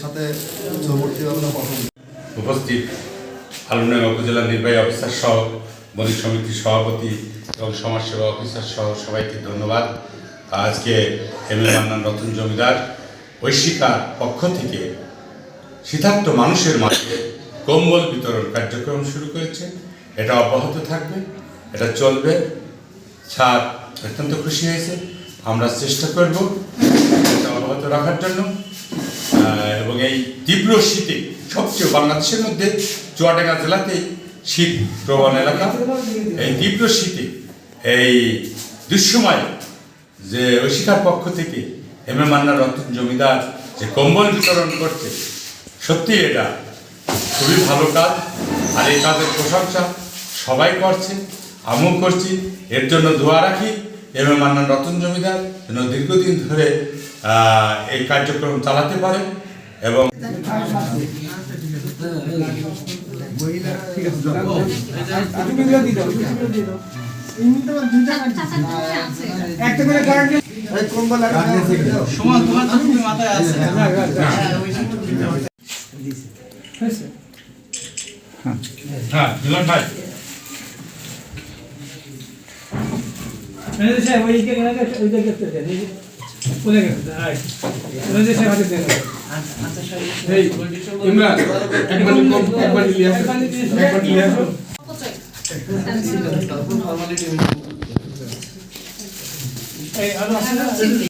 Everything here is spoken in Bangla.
সাথে উপস্থিত আলমডাঙ্গা উপজেলা নির্বাহী অফিসার সহ, বণিক সমিতির সভাপতি এবং সমাজসেবা অফিসার সহ সবাইকে ধন্যবাদ। আজকে এম এ মান্নান রতন জমিদার ঐশিকার পক্ষ থেকে শীতার্থ মানুষের মাঝে কম্বল বিতরণ কার্যক্রম শুরু করেছে। এটা অব্যাহত থাকবে, এটা চলবে। স্যার অত্যন্ত খুশি হয়েছে। আমরা চেষ্টা করব অব্যাহত রাখার জন্য এবং এই তীব্র শীতে সবচেয়ে বাংলাদেশের মধ্যে চুয়াডাঙ্গা জেলাতেই শীত প্রবণ এলাকা। এই তীব্র শীতে এই দুঃসময় যে ঐশিকার পক্ষ থেকে এম এ মান্নার রতন জমিদার যে কম্বল বিতরণ করছে, সত্যি এটা খুবই ভালো কাজ। আর এই কাজের প্রশংসা সবাই করছে, আমিও করছি। এর জন্য দোয়া রাখি। এম এ মান্নান রতন জমিদার যেন দীর্ঘদিন ধরে এই কার্যক্রম চালাতে পারে এবং সমান তোমার তো তুমি মাথায় আছে হ্যাঁ মিলন ভাই ইমরান একবার একবার ইলিয়াস একবার ইলিয়াস তারপর ফর্মালিটি